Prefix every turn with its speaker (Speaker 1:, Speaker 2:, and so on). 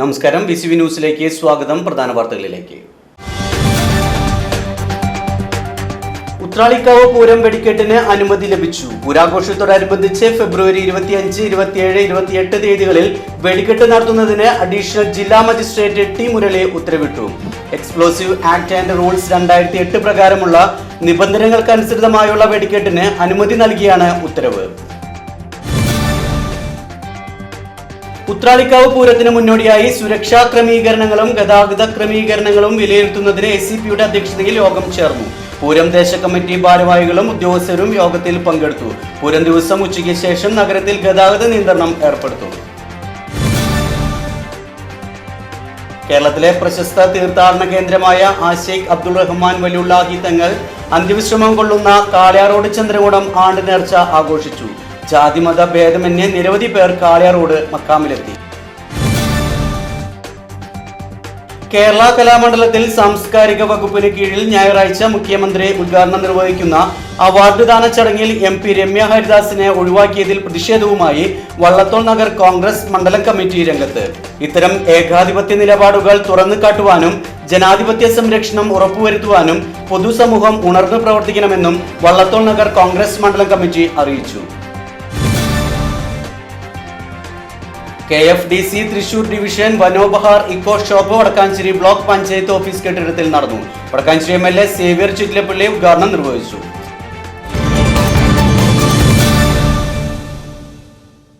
Speaker 1: നമസ്കാരം. B C V ന്യൂസിലേക്ക് സ്വാഗതം. പ്രധാന വാർത്തകളിലേക്ക്. ഉത്രാളിക്കാവ് പൂരം വെടിക്കെട്ടിന് അനുമതി ലഭിച്ചു. പൂരാഘോഷത്തോടനുബന്ധിച്ച് ഫെബ്രുവരി ഇരുപത്തിയഞ്ച് ഇരുപത്തിയേഴ് ഇരുപത്തിയെട്ട് തീയതികളിൽ വെടിക്കെട്ട് നടത്തുന്നതിന് അഡീഷണൽ ജില്ലാ മജിസ്ട്രേറ്റ് ടി മുരളി ഉത്തരവിട്ടു. എക്സ്പ്ലോസീവ് ആക്ട് ആൻഡ് റൂൾസ് രണ്ടായിരത്തി എട്ട് പ്രകാരമുള്ള നിബന്ധനകൾക്കനുസൃതമായുള്ള വെടിക്കെട്ടിന് അനുമതി നൽകിയാണ് ഉത്തരവ്. ഉത്രാളിക്കാവ് പൂരത്തിന് മുന്നോടിയായി സുരക്ഷാ ക്രമീകരണങ്ങളും ഗതാഗത ക്രമീകരണങ്ങളും വിലയിരുത്തുന്നതിന് എസ് സി പിയുടെ അധ്യക്ഷതയിൽ യോഗം ചേർന്നു. പൂരം ദേശ കമ്മിറ്റി ഭാരവാഹികളും ഉദ്യോഗസ്ഥരും യോഗത്തിൽ പങ്കെടുത്തു. പൂരം ദിവസം ഉച്ചയ്ക്ക് ശേഷം നഗരത്തിൽ ഗതാഗത നിയന്ത്രണം ഏർപ്പെടുത്തും. കേരളത്തിലെ പ്രശസ്ത തീർത്ഥാടന കേന്ദ്രമായ ആശേഖ് അബ്ദുൾ റഹ്മാൻ വലിയുള്ളാഹി തങ്ങൾ അന്ത്യവിശ്രമം കൊള്ളുന്ന കാളയാറോട് ചന്ദ്രകൂടം ആണ്ട് നേർച്ച ആഘോഷിച്ചു. ജാതിമത ഭേദമന്യേ നിരവധി പേർ കാളിയാറോഡ് മക്കാമിലെത്തി. കേരള കലാമണ്ഡലത്തിൽ സാംസ്കാരിക വകുപ്പിന് കീഴിൽ ഞായറാഴ്ച മുഖ്യമന്ത്രി ഉദ്ഘാടനം നിർവഹിക്കുന്ന അവാർഡ് ദാന ചടങ്ങിൽ എം പി രമ്യ ഹരിദാസിനെ ഒഴിവാക്കിയതിൽ പ്രതിഷേധവുമായി വള്ളത്തോൾ നഗർ കോൺഗ്രസ് മണ്ഡലം കമ്മിറ്റി രംഗത്ത്. ഇത്തരം ഏകാധിപത്യ നിലപാടുകൾ തുറന്നു കാട്ടുവാനും ജനാധിപത്യ സംരക്ഷണം ഉറപ്പുവരുത്തുവാനും പൊതുസമൂഹം ഉണർന്നു പ്രവർത്തിക്കണമെന്നും വള്ളത്തോൾ നഗർ കോൺഗ്രസ് മണ്ഡലം കമ്മിറ്റി അറിയിച്ചു. K F D C Thrissur division Vanopahar eco shop Vadakkanchery block panchayat office കെട്ടിടത്തിൽ നടന്നു. Vadakkanchery M L A Xavier Chittilappally ഉദ്ഘാടനം നിർവഹിച്ചു.